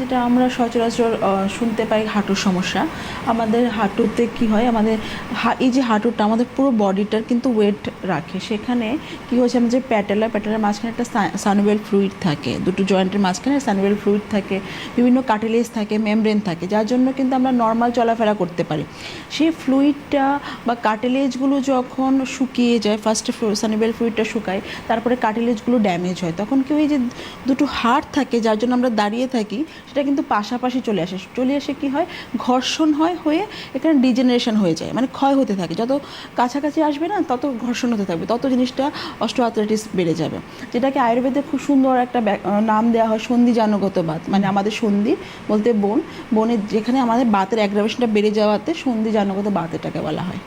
যেটা আমরা সচরাচর শুনতে পাই হাঁটুর সমস্যা। আমাদের হাঁটুতে কি হয়? আমাদের এই যে হাঁটুটা, আমাদের পুরো বডিটার কিন্তু ওয়েট রাখে। সেখানে কি হচ্ছে আমাদের যে প্যাটেলা, প্যাটেলার মাঝখানে একটা সানুবেল ফ্লুইড থাকে, দুটো জয়েন্টের মাঝখানে সানুবেল ফ্লুইড থাকে, বিভিন্ন কাটিলেজ থাকে, মেমব্রেন থাকে, যার জন্য কিন্তু আমরা নর্মাল চলাফেরা করতে পারি। সেই ফ্লুইডটা বা কাটেলেজগুলো যখন শুকিয়ে যায় ফার্স্টে সানুবেল ফ্লুইডটা শুকায়, তারপরে কাটেলেজগুলো ড্যামেজ হয়, তখন কি হয় যে দুটো হাড় থাকে, যার জন্য আমরা দাঁড়িয়ে থাকি, সেটা কিন্তু পাশাপাশি চলে আসে। চলে এসে কি হয়, ঘর্ষণ হয় হয়ে এখানে ডিজেনারেশন হয়ে যায় মানে ক্ষয় হতে থাকে। যত কাছাকাছি আসবে না, তত ঘর্ষণ হতে থাকবে, তত জিনিসটা অস্ট্রোআথরাইটিস বেড়ে যাবে। যেটাকে আয়ুর্বেদে খুব সুন্দর একটা নাম দেওয়া হয় সন্ধি জানগত বাত। মানে আমাদের সন্ধি বলতে বোন, বোনের যেখানে আমাদের বাতের অ্যাগ্রাভেশনটা বেড়ে যাওয়াতে সন্ধি জানগত বাত এটাকে বলা হয়।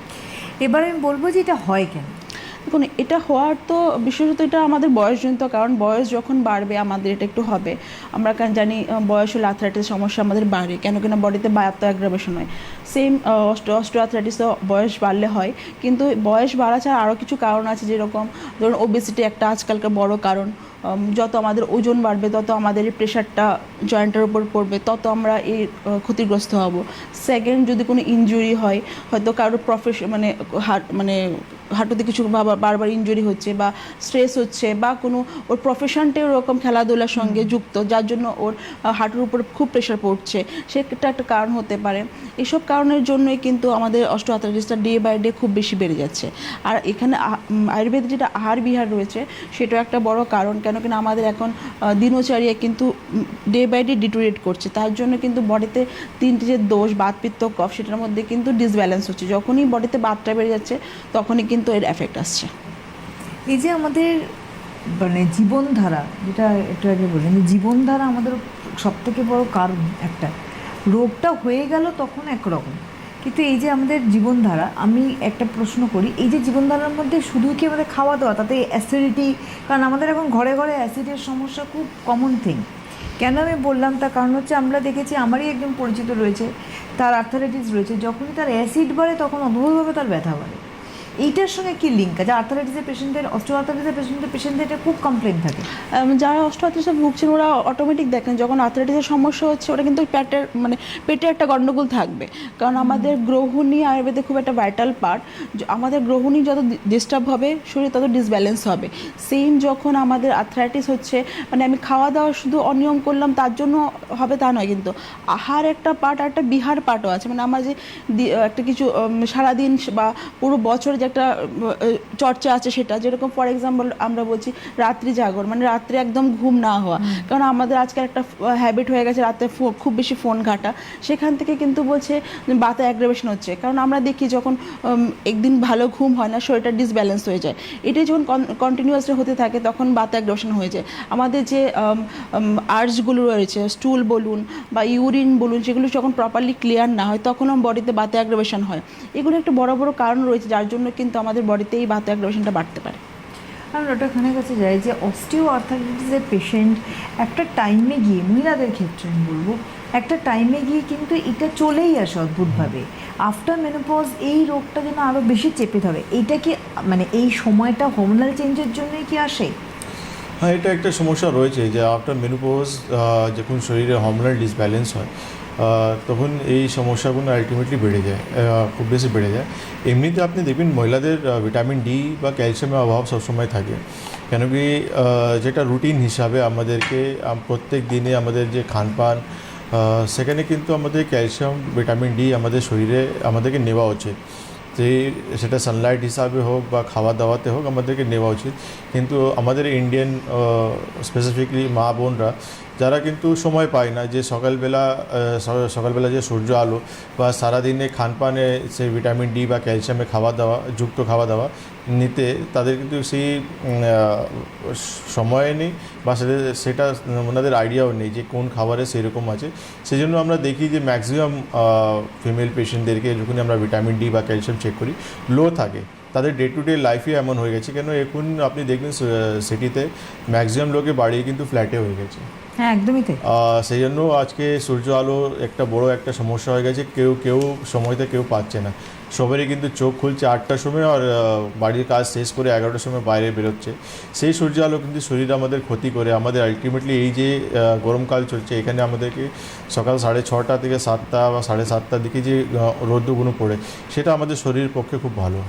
এবার আমি বলব যে এটা হয় কেন? দেখুন, এটা হওয়ার তো বিশেষত এটা আমাদের বয়সজনিত, কারণ বয়স যখন বাড়বে আমাদের এটা একটু হবে। আমরা কারণ জানি বয়স হলে আর্থ্রাইটিস সমস্যা আমাদের বাড়ে, কেন কেন বডিতে বায়াত্ত অ্যাগ্রাভেশন হয়। সেম অস্টো অস্টো আর্থ্রাইটিসও বয়স বাড়লে হয়, কিন্তু বয়স বাড়া ছাড়া আরও কিছু কারণ আছে যেরকম, ধরুন ওবেসিটি একটা আজকালকার বড় কারণ যত আমাদের ওজন বাড়বে, তত আমাদের এই প্রেশারটা জয়েন্টের উপর পড়বে, তত আমরা এই ক্ষতিগ্রস্ত হব। সেকেন্ড যদি কোনো ইনজুরি হয়, হয়তো কারোর প্রফেশন মানে হার্ট মানে হাঁটুতে কিছু বারবার ইনজুরি হচ্ছে বা স্ট্রেস হচ্ছে বা কোনো ওর প্রফেশনটাই ওরকম খেলাধুলার সঙ্গে যুক্ত যার জন্য ওর হাঁটুর উপর খুব প্রেশার পড়ছে। সেটা একটা কারণ হতে পারে। এসব কারণের জন্যই কিন্তু আমাদের অস্টো আর্থ্রাইটিসটা ডে বাই ডে খুব বেশি বেড়ে যাচ্ছে। আর এখানে আয়ুর্বেদে যেটা আহার বিহার রয়েছে সেটাও একটা বড় কারণ। কেন কিনা আমাদের এখন দিনচর্যা কিন্তু ডে বাই ডে ডিটোরিয়েট করছে। তার জন্য কিন্তু বডিতে তিনটি যে দোষ বাত পিত্ত কফ, সেটার মধ্যে কিন্তু ডিসব্যালেন্স হচ্ছে। যখনই বডিতে বাতটা বেড়ে যাচ্ছে, তখনই কিন্তু এর এফেক্ট আসছে। এই যে আমাদের মানে জীবনধারা, যেটা একটু আগে বললেন জীবনধারা আমাদের সব থেকে বড় কারণ একটা। রোগটা হয়ে গেল তখন একরকম। কিন্তু এই যে আমাদের জীবনধারা, আমি একটা প্রশ্ন করি, এই যে জীবনধারার মধ্যে শুধু কি আমাদের খাওয়া দাওয়া তাতে অ্যাসিডিটি কারণ আমাদের এখন ঘরে ঘরে অ্যাসিডের সমস্যা খুব কমন থিং কেন আমি বললাম? তার কারণ হচ্ছে আমরা দেখেছি আমারই একজন পরিচিত রয়েছে, তার আর্থারাইটিস রয়েছে। যখনই তার অ্যাসিড বাড়ে, তখন অদ্ভুতভাবে তার ব্যথা বাড়ে। এইটার সঙ্গে কি লিঙ্ক আছে? আর্থারাইটিসের পেশেন্টের অস্ট্রো আর্থারাইটিসের পেশেন্টদের পেশেন্টদের এটা খুব কমপ্লেন থাকে। যারা অস্ট্রোআথ্রাইটিসে ভুগছেন, ওরা অটোমেটিক দেখেন, যখন আর্থ্রাইটিসের সমস্যা হচ্ছে ওটা কিন্তু পেটের মানে পেটে একটা গণ্ডগোল থাকবে। কারণ আমাদের গ্রহণী আয়ুর্বেদে খুব একটা ভাইটাল পার্ট আমাদের গ্রহণী যত ডিস্টার্ব হবে, শরীর তত ডিসব্যালেন্স হবে। সেম যখন আমাদের আর্থ্রাইটিস হচ্ছে মানে আমি খাওয়া দাওয়া শুধু অনিয়ম করলাম, তার জন্য হবে তা নয় কিন্তু। আহার একটা পার্ট আর একটা বিহার পার্টও আছে। মানে আমার যে একটা কিছু সারাদিন বা পুরো বছর যে একটা চর্চা আছে সেটা। যেরকম ফর এক্সাম্পল আমরা বলছি রাত্রি জাগর মানে রাত্রে একদম ঘুম না হওয়া। কারণ আমাদের আজকাল একটা হ্যাবিট হয়ে গেছে রাতে খুব বেশি ফোন ঘাটা। সেখান থেকে কিন্তু বলছে বাতে অ্যাগ্রাভেশন হচ্ছে। কারণ আমরা দেখি যখন একদিন ভালো ঘুম হয় না শরীরটা ডিসব্যালেন্স হয়ে যায়। এটাই যখন কন্টিনিউয়াসলি হতে থাকে তখন বাতে অ্যাগ্রাভেশন হয়ে যায়। আমাদের যে আর্জগুলো রয়েছে স্টুল বলুন বা ইউরিন বলুন সেগুলো যখন প্রপারলি ক্লিয়ার না হয় তখনও বডিতে বাতে অ্যাগ্রাভেশন হয়। এগুলো একটা বড় বড় কারণ রয়েছে যার জন্য কিন্তু আমাদের বডিতে এই বাতে অ্যাগ্রাভেশনটা বাড়তে পারে। আমি খানের কাছে যাই যে অস্টিও আর্থারাইটিসের পেশেন্ট একটা টাইমে গিয়ে মহিলাদের ক্ষেত্রে আমি বলব একটা টাইমে গিয়ে কিন্তু এটা চলেই আসে অদ্ভুতভাবে। আফটার মেনোপজ এই রোগটা যেন আরও বেশি চেপে ধরে। এইটা কি মানে এই সময়টা হরমোনাল চেঞ্জের জন্যই কি আসে? হ্যাঁ এটা একটা সমস্যা রয়েছে যে আফটার মেনুপোজ যখন শরীরে হরমোনাল ডিসব্যালেন্স হয় তখন এই সমস্যাগুলো আলটিমেটলি বেড়ে যায় খুব বেশি বেড়ে যায়। এমনিতে আপনি দেখবেন মহিলাদের ভিটামিন ডি বা ক্যালসিয়ামের অভাব সবসময় থাকে। কেন কি যেটা রুটিন হিসাবে আমাদেরকে প্রত্যেক দিনে আমাদের যে খানপান সেখানে কিন্তু আমাদের ক্যালসিয়াম ভিটামিন ডি আমাদের শরীরে, আমাদেরকে নেওয়া উচিত। যে সেটা সানলাইট হিসাবে হোক বা খাওয়া দাওয়াতে হোক আমাদেরকে নেওয়া উচিত। কিন্তু আমাদের ইন্ডিয়ান স্পেসিফিকলি মা বোনরা যারা কিন্তু সময় পায় না, যে সকালবেলা সকালবেলা যে সূর্য আলো বা সারাদিনে খানপানে সেই ভিটামিন ডি বা ক্যালসিয়ামে খাওয়া দাওয়া, যুক্ত খাওয়া দাওয়া নিতে তাদের কিন্তু সেই সময় নেই বা সেটা সেটা ওনাদের আইডিয়াও নেই যে কোন খাবারে সেরকম আছে। সেই জন্য আমরা দেখি যে ম্যাক্সিমাম ফিমেল পেশেন্টদেরকে যখন আমরা ভিটামিন ডি বা ক্যালসিয়াম চেক করি লো থাকে। তাদের ডে টু ডে লাইফই এমন হয়ে গেছে। কেন, এখন আপনি দেখবেন সিটিতে ম্যাক্সিমাম লোকে বাড়িয়ে কিন্তু ফ্ল্যাটে হয়ে গেছে। হ্যাঁ একদমই তাই। সেই জন্য আজকে সূর্য আলো একটা বড় একটা সমস্যা হয়ে গেছে, কেউ কেউ সময়তে কেউ পাচ্ছে না। সবারই কিন্তু চোখ খুলছে আটটার সময় আর বাড়ির কাজ শেষ করে এগারোটার সময় বাইরে বেরোচ্ছে। সেই সূর্য আলো কিন্তু শরীর আমাদের ক্ষতি করে। আমাদের আলটিমেটলি এই যে গরমকাল চলছে, এখানে আমাদেরকে সকাল সাড়ে ছটা থেকে সাতটা বা সাড়ে সাতটার দিকে যে রৌদ্রগুলো পড়ে, সেটা আমাদের শরীরের পক্ষে খুব ভালো।